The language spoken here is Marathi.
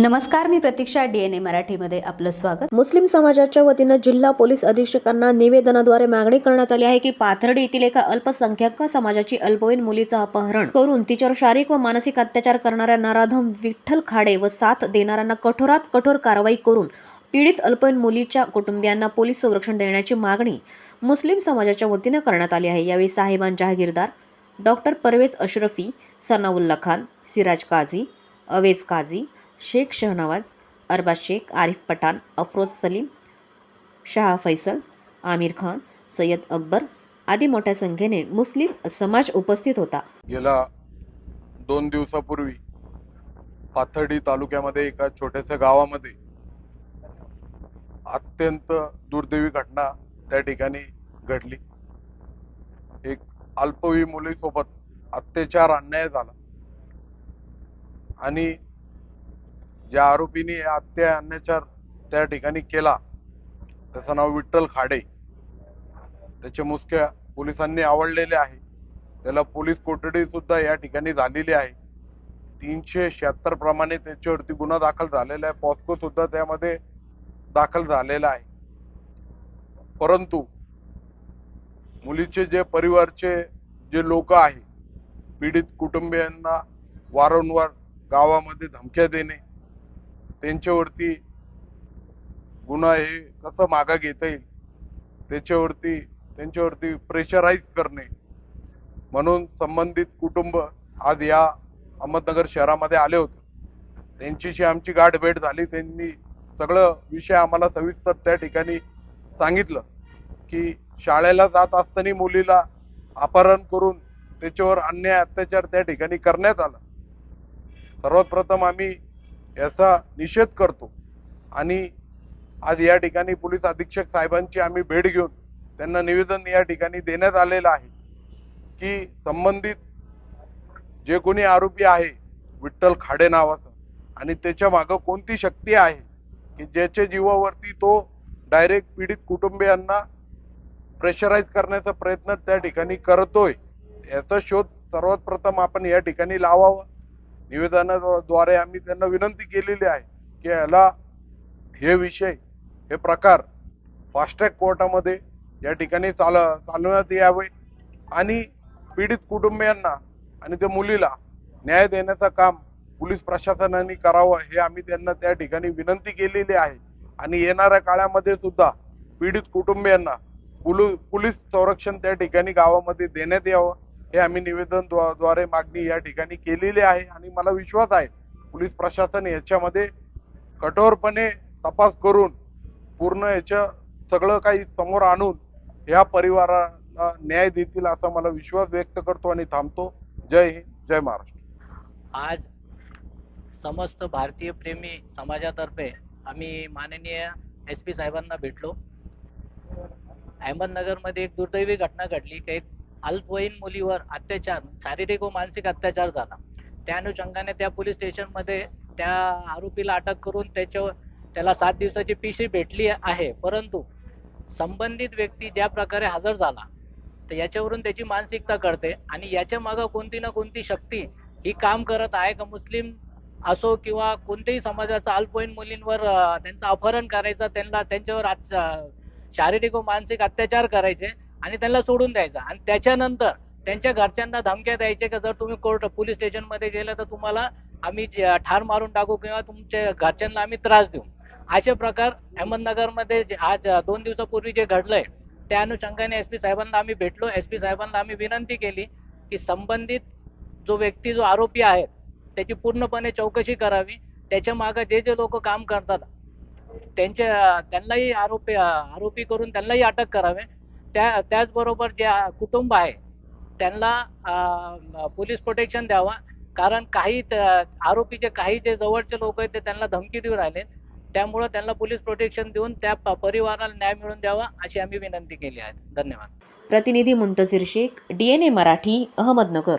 नमस्कार मी प्रतीक्षा डी एन ए मराठीमध्ये आपलं स्वागत. मुस्लिम समाजाच्या वतीनं जिल्हा पोलीस अधीक्षकांना निवेदनाद्वारे मागणी करण्यात आली आहे की पाथर्डी येथील एका अल्पसंख्याक समाजाची अल्पवयीन मुलीचं अपहरण करून तिच्यावर शारीरिक व मानसिक अत्याचार करणाऱ्या नराधम विठ्ठल खाडे व साथ देणाऱ्यांना कठोरात कठोर कारवाई करून पीडित अल्पवयीन मुलीच्या कुटुंबियांना पोलीस संरक्षण देण्याची मागणी मुस्लिम समाजाच्या वतीनं करण्यात आली आहे. यावेळी साहेबान जहागीरदार डॉक्टर परवेज अशरफी सनाउल्ला खान सिराज काझी अवेज काझी शेख शहनवाज अरबाज शेख आरिफ पठाण अफरोज सलीम शाह फैसल आमिर खान सय्यद अकबर आदी मोठ्या संख्येने मुस्लिम समाज उपस्थित होता. गेला दोन दिवसापूर्वी पाथर्डी तालुक्यामध्ये एका छोट्याशा गावामध्ये अत्यंत दुर्दैवी घटना त्या ठिकाणी घडली. एक अल्पवयी मुलीसोबत अत्याचार अन्याय झाला. आणि ज्या आरोपीने हा हत्या अन्याचार त्या ठिकाणी केला त्याचं नाव विठ्ठल खाडे. त्याचे मुसक्या पोलिसांनी आवडलेले आहे. त्याला पोलीस कोठडी सुद्धा या ठिकाणी झालेली आहे. तीनशे शहात्तर प्रमाणे त्याच्यावरती गुन्हा दाखल झालेला आहे. पॉस्को सुद्धा त्यामध्ये दाखल झालेला आहे. परंतु मुलीचे जे परिवारचे जे लोक आहे पीडित कुटुंबियांना वारंवार गावामध्ये धमक्या देणे त्यांच्यावरती गुन्हा हे कसं मागा घेता येईल? त्याच्यावरती त्यांच्यावरती प्रेशराईज करणे. म्हणून संबंधित कुटुंब आज या अहमदनगर शहरामध्ये आले होते. त्यांच्याशी आमची गाठ भेट झाली. त्यांनी सगळं विषय आम्हाला सविस्तर त्या ठिकाणी सांगितलं की शाळेला जात असताना मुलीला अपहरण करून त्याच्यावर अन्याय अत्याचार त्या ठिकाणी करण्यात आला. सर्वात प्रथम आम्ही याचा निषेध करतो. आणि आज या ठिकाणी पोलीस अधीक्षक साहेबांची आम्ही भेट घेऊन त्यांना निवेदन या ठिकाणी देण्यात आलेलं आहे की संबंधित जे कोणी आरोपी आहे विठ्ठल खाडे नावाचा आणि त्याच्या मागं कोणती शक्ती आहे की ज्याच्या जीवावरती तो डायरेक्ट पीडित कुटुंबियांना प्रेशराईज करण्याचा प्रयत्न त्या ठिकाणी करतोय याचा शोध सर्वात प्रथम आपण या ठिकाणी लावावा. निवेदनाद्वारे आम्ही त्यांना विनंती केलेली आहे की ह्याला हे विषय हे प्रकार फास्ट्रॅक कोर्टामध्ये या ठिकाणी चाल चालवण्यात यावे. आणि पीडित कुटुंबियांना आणि त्या मुलीला न्याय देण्याचं काम पोलीस प्रशासनाने करावं हे आम्ही त्यांना त्या ठिकाणी विनंती केलेली आहे. आणि येणाऱ्या काळामध्ये सुद्धा पीडित कुटुंबियांना पोलीस संरक्षण त्या ठिकाणी गावामध्ये देण्यात यावं. हे आम्ही निवेदनद्वारे मागणी या ठिकाणी केलेली आहे आणि मला विश्वास आहे पोलीस प्रशासन याच्यामध्ये कठोरपणे तपास करून पूर्ण याच्या सगळं काही समोर आणून या परिवाराला न्याय देतील असा मला विश्वास व्यक्त करतो आणि थांबतो. जय हिंद जय महाराष्ट्र. आज समस्त भारतीय प्रेमी समाजातर्फे आम्ही माननीय एस पी साहेबांना भेटलो. अहमदनगरमध्ये एक दुर्दैवी घटना घडली की एक अल्पवयीन मुलीवर अत्याचार शारीरिक व मानसिक अत्याचार झाला. त्या अनुषंगाने त्या पोलीस स्टेशनमध्ये त्या आरोपीला अटक करून त्याच्या त्याला सात दिवसाची पिशी भेटली आहे. परंतु संबंधित व्यक्ती ज्या प्रकारे हजर झाला तर याच्यावरून त्याची मानसिकता कळते आणि याच्या मागं कोणती ना कोणती शक्ती ही काम करत आहे का मुस्लिम असो किंवा कोणत्याही समाजाचा अल्पवयीन मुलींवर त्यांचं अपहरण करायचं त्यांना त्यांच्यावर आत- शारीरिक व मानसिक अत्याचार करायचे आणि त्यांना सोडून द्यायचा. आणि त्याच्यानंतर त्यांच्या घरच्यांना धमक्या द्यायचे का जर तुम्ही कोर्ट पोलीस स्टेशनमध्ये गेलं तर तुम्हाला आम्ही जे- ठार मारून टाकू किंवा तुमच्या घरच्यांना आम्ही त्रास देऊ. असे प्रकार अहमदनगरमध्ये जे आज दोन दिवसापूर्वी जे घडलंय त्या अनुषंगाने एस पी साहेबांना आम्ही भेटलो. एस पी साहेबांना आम्ही विनंती केली की संबंधित जो व्यक्ती जो आरोपी आहे त्याची पूर्णपणे चौकशी करावी. त्याच्यामागे जे जे लोक काम करतात त्यांच्या त्यांनाही आरोपी आरोपी करून त्यांनाही अटक करावे. त्या त्याचबरोबर जे कुटुंब आहे त्यांना पोलीस प्रोटेक्शन द्यावा. कारण काही त- आरोपीचे काही जे जवळचे लोक आहेत ते त्यांना धमकी देऊ राहिले त्यामुळं त्यांना पोलीस प्रोटेक्शन देऊन त्या प- परिवाराला न्याय मिळवून द्यावा अशी आम्ही विनंती केली आहे. धन्यवाद. प्रतिनिधी Muntazir Shaikh D N A Marathi Ahmednagar.